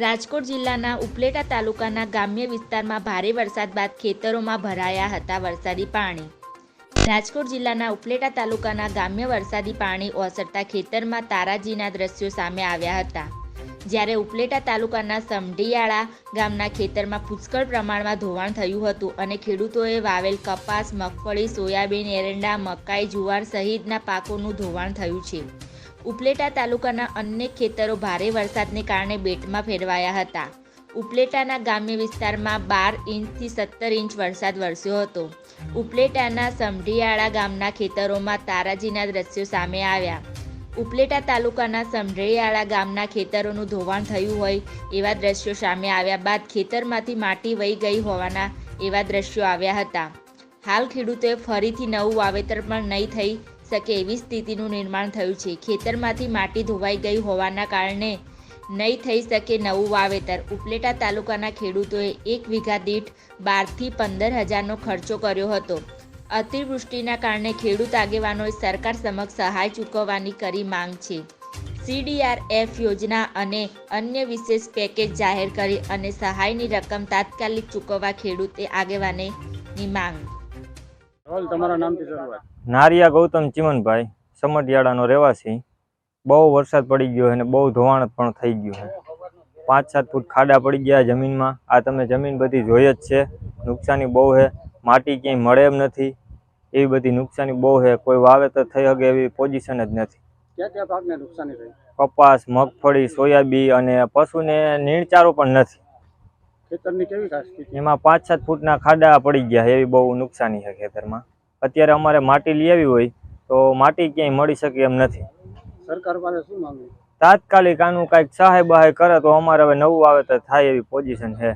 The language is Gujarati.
રાજકોટ જિલ્લાના ઉપલેટા તાલુકાના ગ્રામ્ય વિસ્તારમાં ભારે વરસાદ બાદ ખેતરોમાં ભરાયા હતા વરસાદી પાણી. રાજકોટ જિલ્લાના ઉપલેટા તાલુકાના ગ્રામ્ય વરસાદી પાણી ઓસરતા ખેતરમાં તારાજીના દ્રશ્યો સામે આવ્યા હતા. જ્યારે ઉપલેટા તાલુકાના સમઢિયાળા ગામના ખેતરમાં પુષ્કળ પ્રમાણમાં ધોવાણ થયું હતું અને ખેડૂતોએ વાવેલ કપાસ, મગફળી, સોયાબીન, એરંડા, મકાઈ, જુવાર સહિતના પાકોનું ધોવાણ થયું છે. ઉપલેટા તાલુકાના અનેક ખેતરો ભારે વરસાદને કારણે બેટમાં ફેરવાયા હતા. ઉપલેટાના ગ્રામ્ય વિસ્તારમાં બાર ઇંચથી સત્તર ઇંચ વરસાદ વરસ્યો હતો. ઉપલેટાના સમઢિયાળા ગામના ખેતરોમાં તારાજીના દ્રશ્યો સામે આવ્યા. ઉપલેટા તાલુકાના સમઢિયાળા ગામના ખેતરોનું ધોવાણ થયું હોય એવા દ્રશ્યો સામે આવ્યા બાદ ખેતરમાંથી માટી વહી ગઈ હોવાના એવા દ્રશ્યો આવ્યા હતા. હાલ ખેડૂતોએ ફરીથી નવું વાવેતર પણ નહીં થઈ શકે એવી સ્થિતિનું નિર્માણ થયું છે? ખેતરમાંથી માટી ધોવાઈ ગઈ હોવાના કારણે નહીં થઈ શકે નવું વાવેતર. ઉપલેટા તાલુકાના ખેડૂતોએ એક વીઘા દીઠ બારથી પંદર હજારનો ખર્ચો કર્યો હતો. અતિવૃષ્ટિના કારણે ખેડૂત આગેવાનોએ સરકાર સમક્ષ સહાય ચૂકવવાની કરી માંગ છે. સીડીઆરએફ યોજના અને અન્ય વિશેષ પેકેજ જાહેર કરી અને સહાયની રકમ તાત્કાલિક ચૂકવવા ખેડૂતે આગેવાનીની માંગ રાહુલ તમારા નામથી શરૂઆત. નારિયા ગૌતમ ચીમનભાઈ સમઢિયાળાનો રહેવાસી. બહુ વરસાદ પડી ગયો અને બહુ ધોવાણ પણ થઈ ગયું છે. પાંચ સાત ફૂટ ખાડા પડી ગયા જમીનમાં. આ તમે જમીન બધી જોઈ જ છે. નુકસાની બહુ છે. માટી ક્યાંય મળે એમ નથી. એવી બધી નુકસાની બહુ છે. કોઈ વાવેતર થઈ શકે એવી પોઝિશન જ નથી. કપાસ મગફળી સોયાબી અને પશુને નીણચારો પણ નથી. ખેતરની કેવી ખાસ સ્થિતિ એમાં પાંચ સાત ફૂટના ખાડા પડી ગયા એવી બહુ નુકસાની છે ખેતરમાં. અત્યારે અમારે માટી લઈ આવી હોય તો માટી ક્યાંય મળી શકે એમ નથી. સરકાર પાસે શું માંગણી તાત્કાલિક આનું કાંઈક સહાય બહાય કરે તો અમારે હવે નવું આવે તો થાય એવી પોઝિશન છે.